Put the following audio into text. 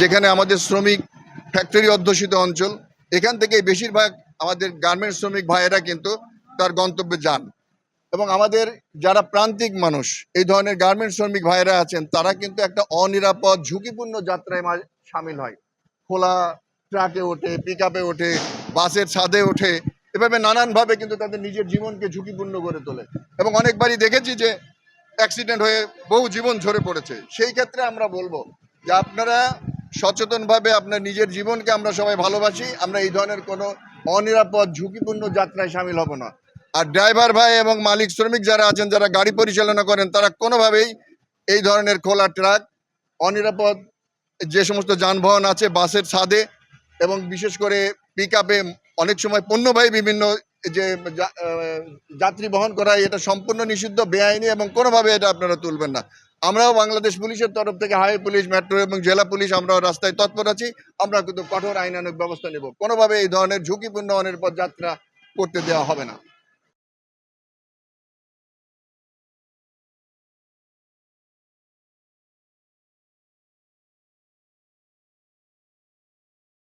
যেখানে আমাদের শ্রমিক ফ্যাক্টরি অধ্যুষিত অঞ্চল, এখান থেকে বেশিরভাগ আমাদের গার্মেন্টস শ্রমিক ভাইয়েরা কিন্তু তার গন্তব্যে যান। এবং আমাদের যারা প্রান্তিক মানুষ, এই ধরনের গার্মেন্টস শ্রমিক ভাইয়েরা আছেন, তারা কিন্তু একটা অনিরাপদ, ঝুঁকিপূর্ণ যাত্রায় সামিল হয়। খোলা ট্রাকে ওঠে পিক আপে ওঠে, বাসের ছাদে ওঠে, এভাবে নানানভাবে কিন্তু তাদের নিজের জীবনকে ঝুঁকিপূর্ণ করে তোলে। এবং অনেকবারই দেখেছি যে অ্যাক্সিডেন্ট হয়ে বহু জীবন ঝরে পড়েছে। সেই ক্ষেত্রে আমরা বলব যে আপনারা সচেতনভাবে আপনার নিজের জীবনকে আমরা সবাই ভালোবাসি, আমরা এই ধরনের কোনো অনিরাপদ, ঝুঁকিপূর্ণ যাত্রায় সামিল হব না। আর ড্রাইভার ভাই এবং মালিক, শ্রমিক যারা আছেন, যারা গাড়ি পরিচালনা করেন, তারা কোনোভাবেই এই ধরনের খোলা ট্রাক, অনিরাপদ যে সমস্ত যানবাহন আছে বাসের ছাদে এবং বিশেষ করে পিক অনেক সময় পণ্যবাহী বিভিন্ন যে যাত্রী বহন করা এটা সম্পূর্ণ নিষিদ্ধ, বেআইনি এবং কোনোভাবে এটা আপনারা তুলবেন না। আমরাও বাংলাদেশ পুলিশের তরফ থেকে হাই পুলিশ, মেট্রো এবং জেলা পুলিশ, আমরাও রাস্তায় তৎপর আছি। আমরা কিন্তু কঠোর আইনানুগ ব্যবস্থা নেব। কোনোভাবে এই ধরনের ঝুঁকিপূর্ণ অনিরাপদ যাত্রা করতে দেওয়া হবে না।